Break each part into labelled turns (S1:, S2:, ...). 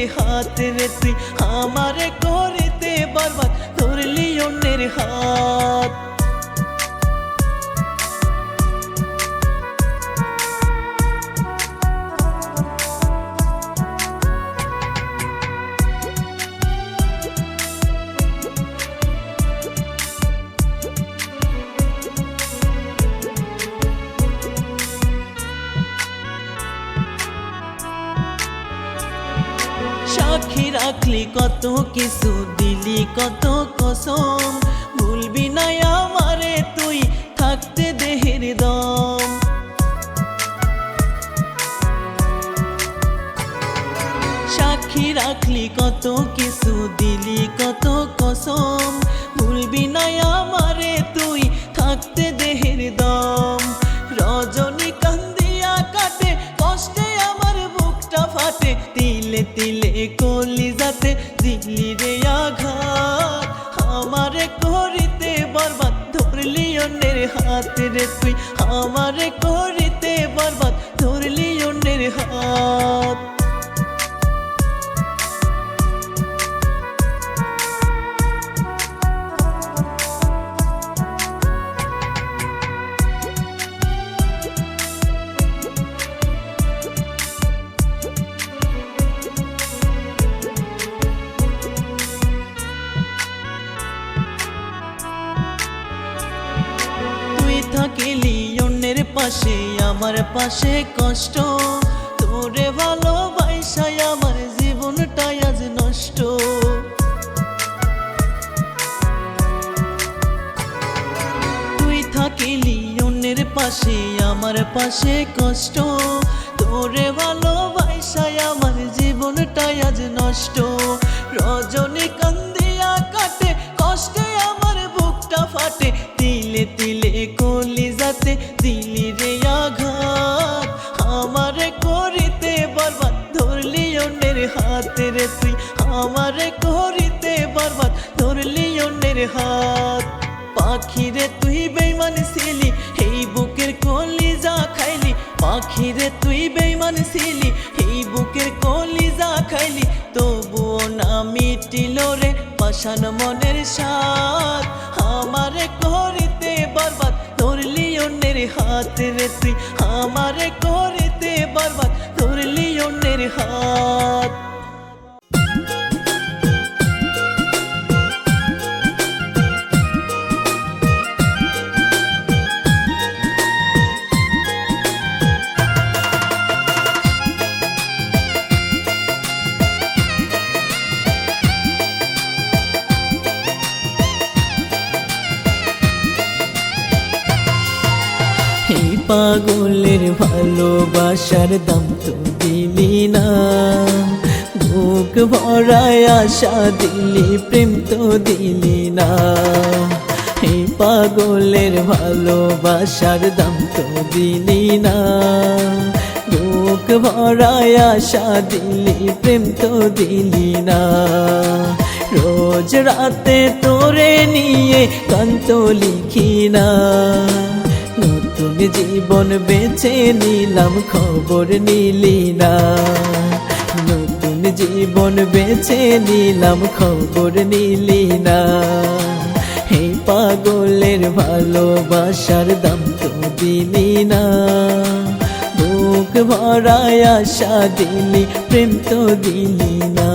S1: অন্যের হাত রে তুই আমারে করিতে বরবাদ ধরলি অন্যের হাত সাক্ষী রাখলি কত কিছু দিলি কত কসম। ভুলবি না আমারে পাশে আমার পাশে কষ্ট। তোরে ভালোবাসায় আমার জীবনটাই আজ নষ্ট। তুই থাকিলি অন্যের পাশে, আমার পাশে কষ্ট। তোরে ভালোবাসায় আমার জীবনটাই আজ নষ্ট। আশা দিলি, প্রেম তো দিলি না। এই পাগলের ভালোবাসার দাম তো দিলি না। বুক ভরায় আশা দিলি, প্রেম তো দিলি না। রোজ রাতে তোরে নিয়ে কান্ত লিখি না। নতুন জীবন বেছে নিলাম, খবর নিলি না। জীবন বেছে নিলাম, খবর নিলি না। হে পাগলের ভালোবাসার দাম তো দিলি না। বুক ভরায় আশা দিলি, প্রেম তো দিলি না।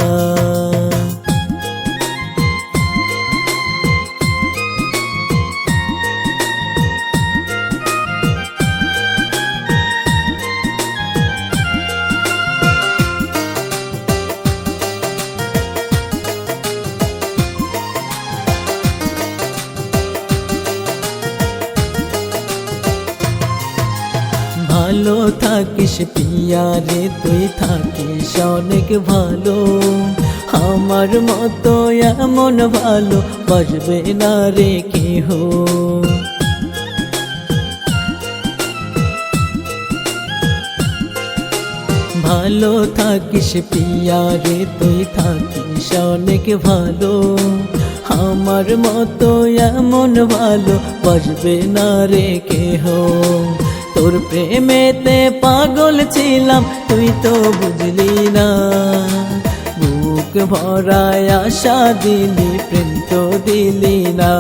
S1: থাকিস পিয়া রে তুই থাকিস অনেক ভালো। আমার মতো এমন ভালো বাসবে না রে কেহ। ভালো থাকিস পিয়া রে তুই থাকিস অনেক ভালো। আমার মতো এমন ভালো বাসবে না রে কেহ। তোর প্রেমেতে পাগল ছিলাম, তুই তো বুঝলি না। বুক ভরায় আশা দিলি, প্রেম তো দিলি না।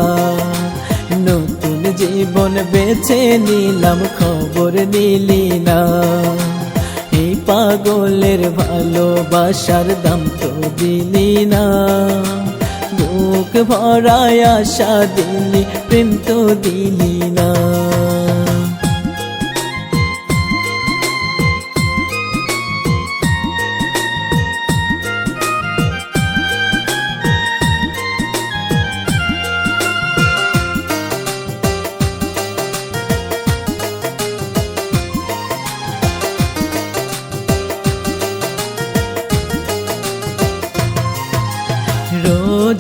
S1: নতুন জীবন বেছে নিলাম, খবর নিলি না। এই পাগলের ভালোবাসার দাম তো দিলি না। বুক ভরায় আশা দিলি, প্রেম তো দিলি না।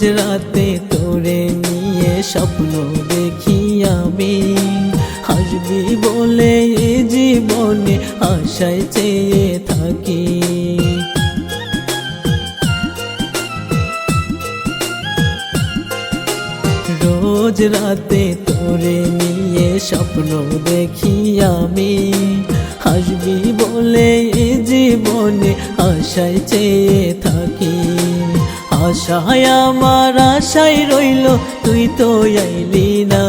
S1: রাতে তোরে নিয়ে স্বপ্ন দেখি আমি। হাসবি বলে এ জীবনে আশায় চেয়ে থাকি। রোজ রাতে তোরে নিয়ে স্বপ্ন দেখি আমি। হাসবি বলে এ জীবনে আশায় চেয়ে থাকি। আশায় আমার আশায় রইল, তুই তো আইলি না।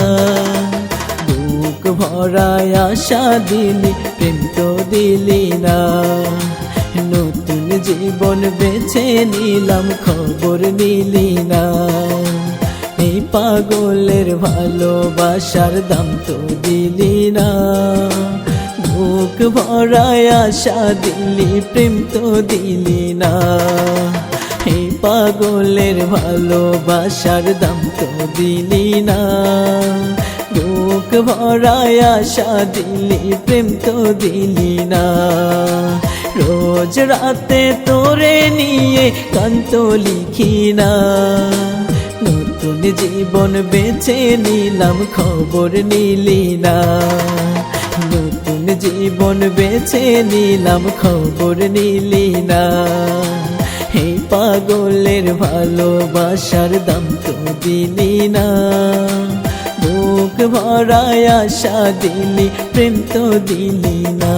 S1: বুক ভরায় আশা দিলি, প্রেম তো দিলি না। নতুন জীবন বেছে নিলাম, খবর নিলি না। এই পাগলের ভালোবাসার দাম তো দিলি না। বুক ভরায় আশা দিলি, প্রেম তো দিলি না। পাগলের ভালোবাসার দাম তো দিলি না। বুক ভরায় আশা দিলি প্রেম তো দিলি না। রোজ রাতে তোরে নিয়ে কান্ত লিখি না। নতুন জীবন বেছে নিলাম, খবর নিলি না। নতুন জীবন বেছে নিলাম, খবর নিলি না। পাগলের ভালোবাসার দাম তো দিলি না। বুক ভরায় আশা দিলি প্রেম তো দিলি না।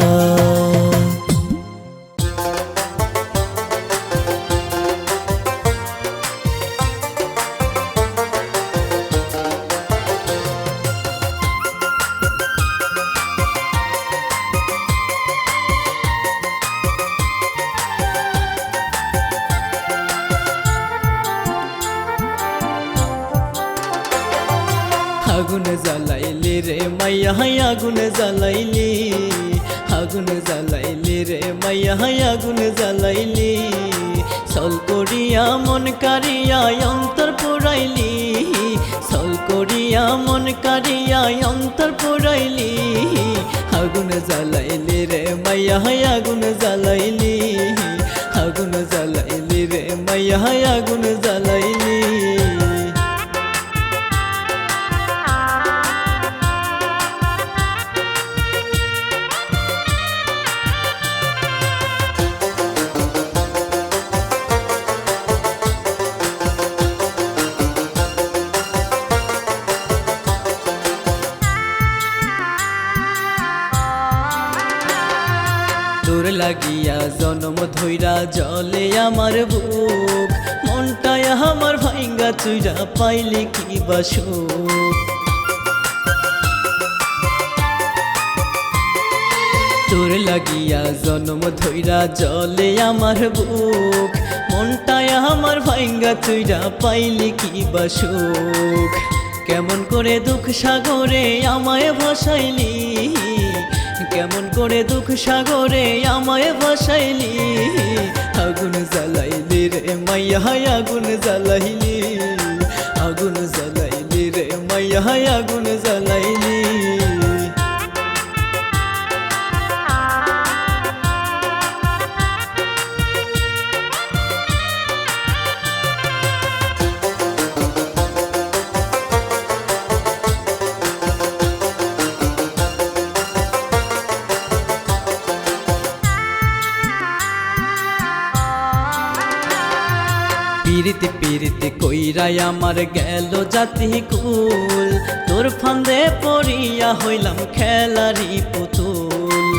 S1: মাইয়া হাই আগুন জ্বালাইলি আগুন জ্বালাইলি রে মাইয়া হাই আগুন জ্বালাইলি সল করিয়া মন কারিয়া অন্তর পুরাইলি সল করিয়া মন কারিয়া অন্তর পুরাইলি আগুন জ্বালাইলি রে মাইয়া হাই আগুন জ্বালাইলি আগুন জ্বালাইলি রে মাইয়া হাই আগুন পাইলে কি বাসুক তোর লাগিয়া জনম ধৈরা জলে আমার বুক। মনটায় আমার ভাইঙ্গা চুইরা পাইলে কি বাসুক কেমন করে দুঃখ সাগরে আমায় ভাসাইলি? কেমন করে দুঃখ সাগরে আমায় ভাসাইলি? আগুন জ্বালাইলি রে মাইয়া, আগুন জ্বালাইলি। আগুন জ্বালাইলি রে মাইয়া আগুন জ্বালাইলি কইরাই আমার গেল জাতি কুল। তোর ফান্দে পড়িয়া হইলাম খেলারি পুতুল।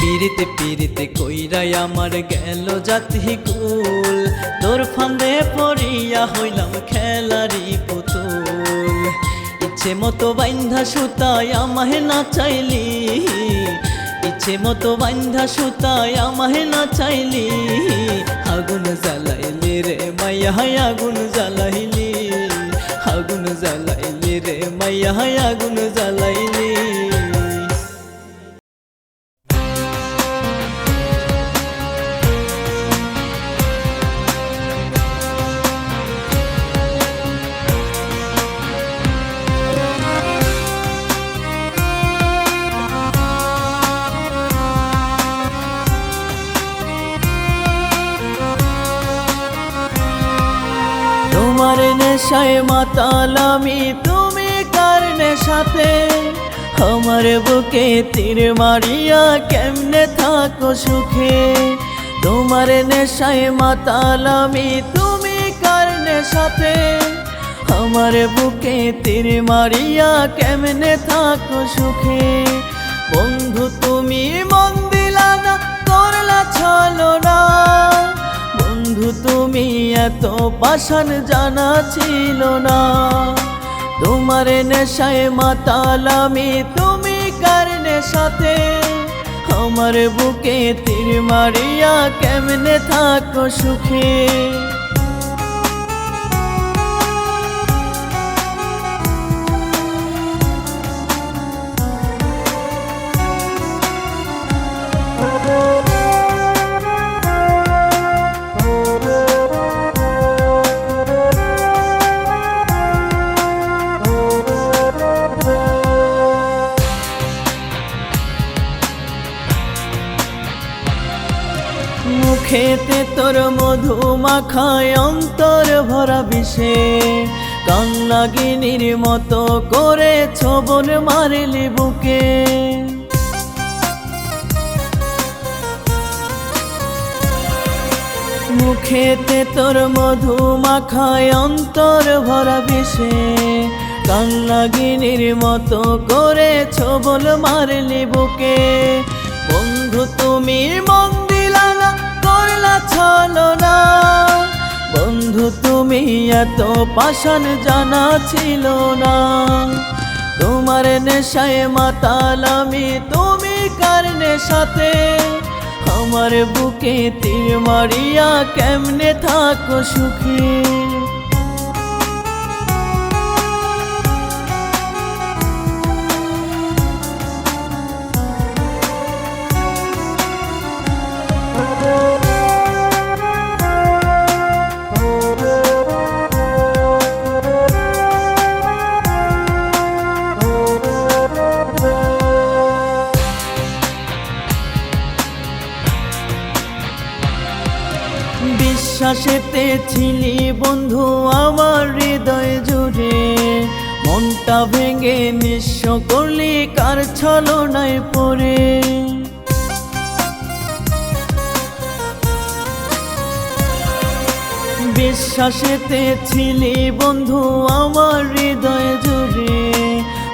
S1: পিরিতে পিরিতে কইরাই আমার গেল জাতি কুল। তোর ফান্দে পড়িয়া হইলাম খেলারি পুতুল। ইচ্ছে মতো বাইন্ধা সুতায় আমাহে না চাইলি ইচ্ছে মতো বান্ধা সুতায় আমাহে না চাইলি। আগুন জ্বালাইলি রে মাইয়া আগুন জ্বালাইলি। আগুন জ্বালাইলি রে মাইয়া আগুন জ্বালাইলি। নেশায় মাতাল আমি, তুমি কার নেশাতে? আমার বুকে তীর মারিয়া কেমনে থাকো সুখে? তোমার নেশায় মাতাল আমি, তুমি কার নেশাতে? আমার বুকে তীর মারিয়া কেমনে থাকো সুখে? বন্ধু, তুমি মন দিলা না, করলা ছলো না বন্ধু, তুমি এত পাশান জানা ছিল না। তোমার নেশায় মাতাল আমি, তুমি কার সাথে আমার বুকে তীর মারিয়া কেমনে থাকো সুখে? মধু মাখায় অন্তর ভরা বিষে। কান্নাগিনীর মতো করে ছবন মারিলি বুকে। মুখেতে তোর মধু মাখায় অন্তর ভরা বিষে। কান্নাগিনীর মতো করে ছবল মারলি বুকে। তুমি এত পাষাণ জানা ছিল না। তোমার নেশায় মাতাল আমি, তুমি কার নেশাতে? আমার বুকে তীর মারিয়া কেমনে থাকো সুখী? বিশ্বাসেতে ছিলি বন্ধু, আমার হৃদয় জুড়ে। মনটা ভেঙে নিঃস্ব করলি, কার ছলনায় পড়ে। বিশ্বাসেতে ছিলি বন্ধু, আমার হৃদয় জুড়ে।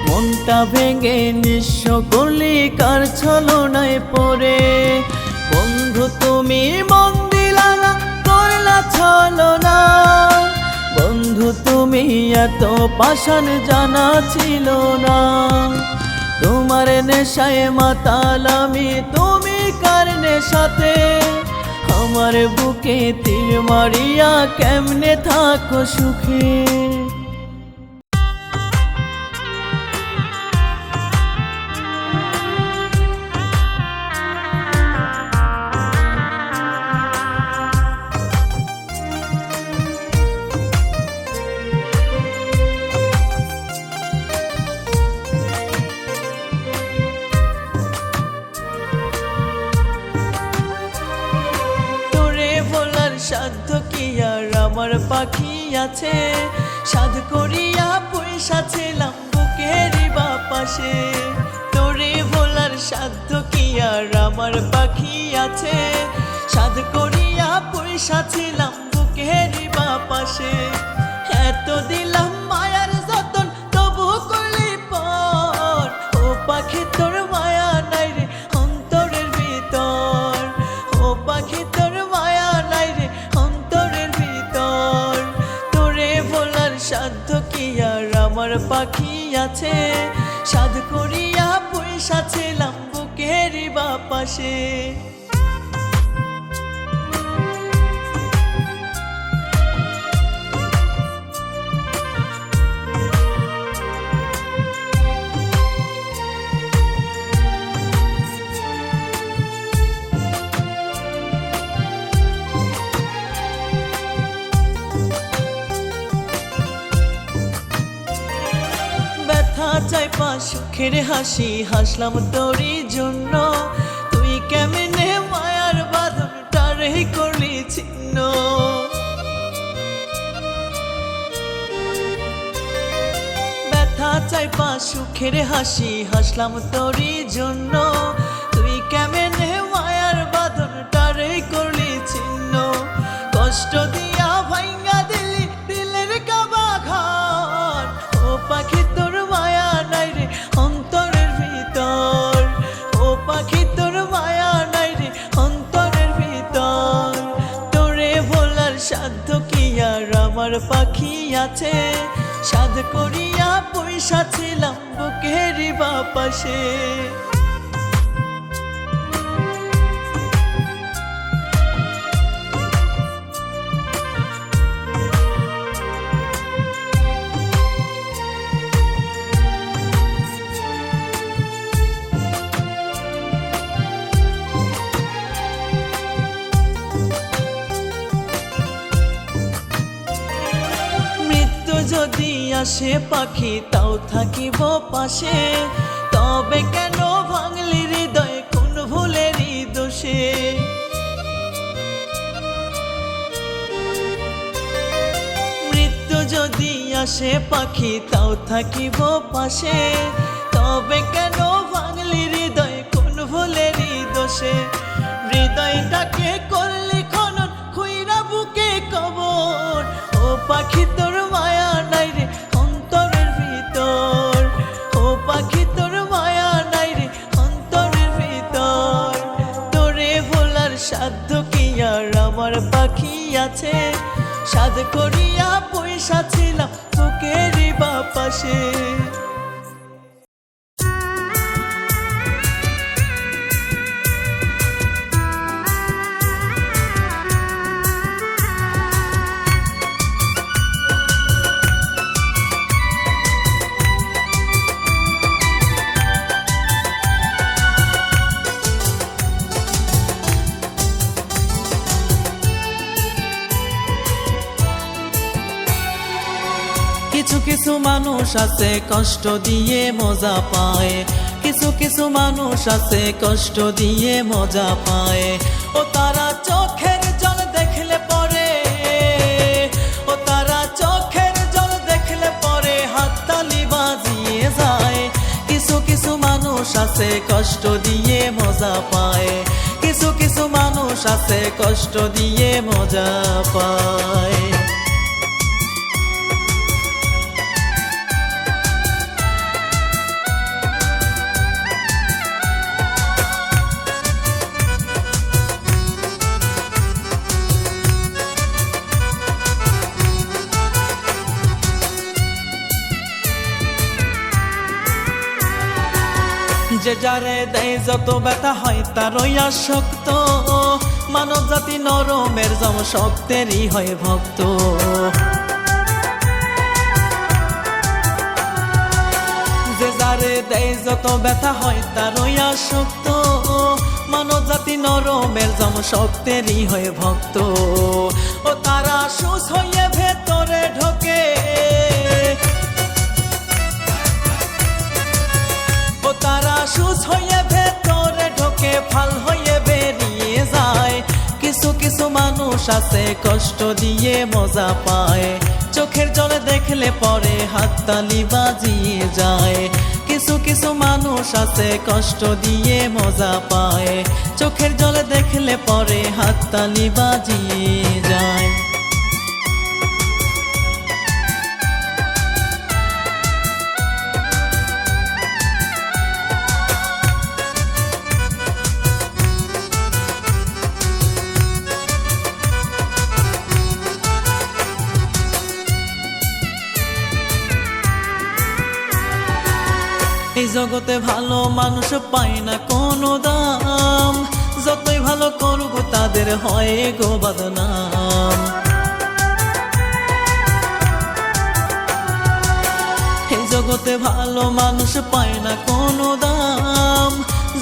S1: মনটা ভেঙে নিঃস্ব করলি, কার ছলনায় পড়ে। বন্ধু, তুমি না করলা ছলনা বন্ধু, তুমি এত পাষাণ জানা ছিল না। তোমার নেশায় মাতাল আমি, তুমি কার নেশাতে? আমার বুকে তীর মারিয়া কেমনে থাকো সুখে? আমার পাখি আছে। সাধ করিয়া পয়সা ছিলাম বুকেরই বা পাশে তোরে বলার সাধ্য কি আর আমার পাখি আছে? সাধ করিয়া পয়সা ছিলাম বুকের বা পাশে এত দিলাম মায়ার যতন, তবু করলি পর ও পাখি পাখি আছে সাধ করিয়া পয়সা ছিলাম বুকের বা পাশে পা হাসি, হাসলাম তোরই জন্য। তুই কেমনে মায়ার বাঁধনটারে করলি ছিন্ন? ব্যথা চাই পা সুখের হাসি, হাসলাম তোরই জন্য। আছে সাধ করিয়া পয়সা ছিলাম বুকের বাপাসে আসে পাখি, তাও থাকিব পাশে। তবে কেন ভাঙলি হৃদয়, কোন ভুলেরই দোষে? মৃত্যু যদি আসে পাখি, তাও থাকিব পাশে। তবে কেন ভাঙলি হৃদয়, কোন ভুলেরই দোষে? হৃদয়টাকে করলি সাধ করিয়া পয়সা ছিলাম বুকের বাপাসে কিছু কিছু মানুষ আছে কষ্ট দিয়ে মজা পায়। কিছু কিছু মানুষ আছে কষ্ট দিয়ে মজা পায়। ও তারা চোখের জল দেখলে পরে। ও তারা চোখের জল দেখলে পরে হাততালি বাজিয়ে যায়। কিছু কিছু মানুষ আছে কষ্ট দিয়ে মজা পায়। কিছু কিছু মানুষ আছে কষ্ট দিয়ে মজা পায়। যারে দেয় যত ব্যথা হয় তারই আসক্ত। মানব জাতি নরমের জম শক্তেরই হয় ভক্ত। যে যারে দেয় যত ব্যথা হয় তারই আসক্ত। মানব জাতি নরমের জম শক্তেরই হয় ভক্ত। ও তারা সুস হইয়ে ভেতরে ঢোকে। তারা সুস হয়ে ভেতরে ঢোকে, ফাল হয়ে বেরিয়ে যায়। কিছু কিছু মানুষ আছে, কষ্ট দিয়ে মজা পায়। চোখের জলে দেখলে পরে হাততালি বাজিয়ে যায়। কিছু কিছু মানুষ আছে, কষ্ট দিয়ে মজা পায়। চোখের জলে দেখলে পরে হাততালি বাজিয়ে যায়। এই জগতে ভালো মানুষ পায় না কোনো দাম। যতই ভালো করব তাদের হয় গো বদনাম। জগতে ভালো মানুষ পায় না কোনো দাম।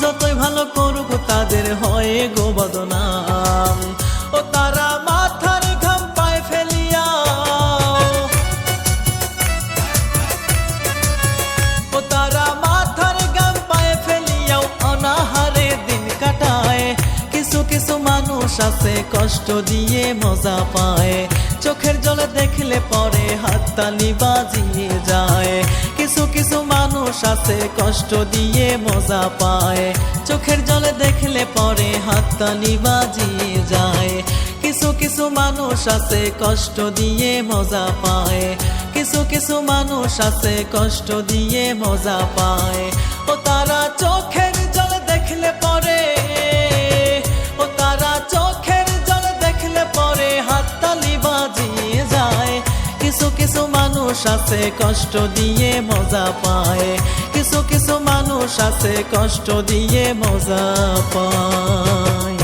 S1: যতই ভালো করব তাদের হয় গো বদনাম। ও তারা মানুষ কষ্ট দিয়ে মজা পায়। চোখের জলে দেখলে পরে হাততালি বাজিয়ে যায়। কিছু কিছু মানুষ আছে কষ্ট দিয়ে মজা পায়। চোখের জলে দেখলে পরে হাততালি বাজিয়ে যায়। কিছু কিছু মানুষ আছে কষ্ট দিয়ে মজা পায়। কিছু কিছু মানুষ আছে কষ্ট দিয়ে মজা পায়। ও তারা চোখের কিছু কিছু মানুষ আছে কষ্ট দিয়ে মজা পায়। কিছু কিছু মানুষ আছে কষ্ট দিয়ে মজা পায়।